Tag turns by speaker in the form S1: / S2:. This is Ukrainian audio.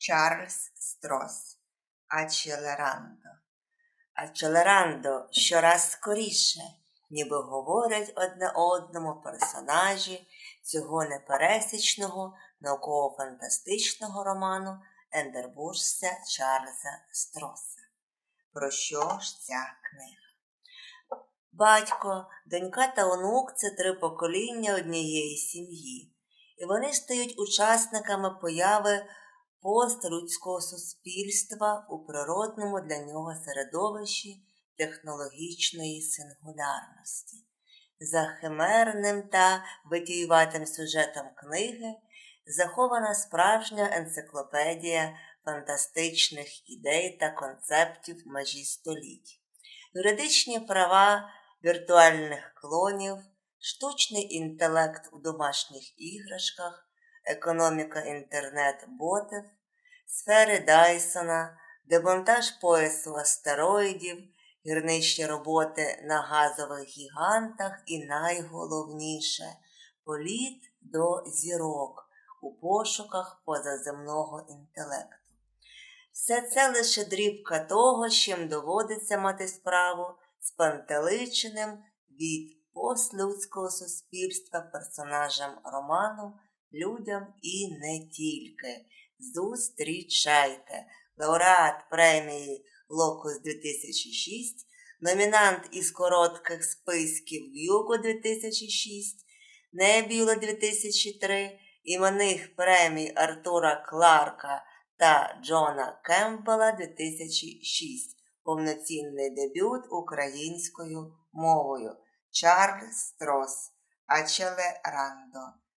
S1: Чарльз Строс Ачелерандо. Ачелерандо щораз скоріше, ніби говорять одне одному персонажі цього непересічного науково-фантастичного роману Ендербуржця Чарльза Строса. Про що ж ця книга? Батько, донька та онук це три покоління однієї сім'ї, і вони стають учасниками появи постлюдського суспільства у природному для нього середовищі технологічної сингулярності. За химерним та витіюватим сюжетом книги захована справжня енциклопедія фантастичних ідей та концептів межі століть, юридичні права віртуальних клонів, штучний інтелект у домашніх іграшках, економіка інтернет-ботів, сфери Дайсона, демонтаж поясу астероїдів, гірничні роботи на газових гігантах і найголовніше політ до зірок у пошуках позаземного інтелекту. Все це лише дрібка того, чим доводиться мати справу з пантеличеним від постлюдського суспільства персонажем роману, людям і не тільки. Зустрічайте! Лауреат премії Локус 2006, номінант із коротких списків Юго 2006, Небюла 2003, іменних премій Артура Кларка та Джона Кемпбела 2006 повноцінний дебют українською мовою Чарльз Строс Ачеле Рандо.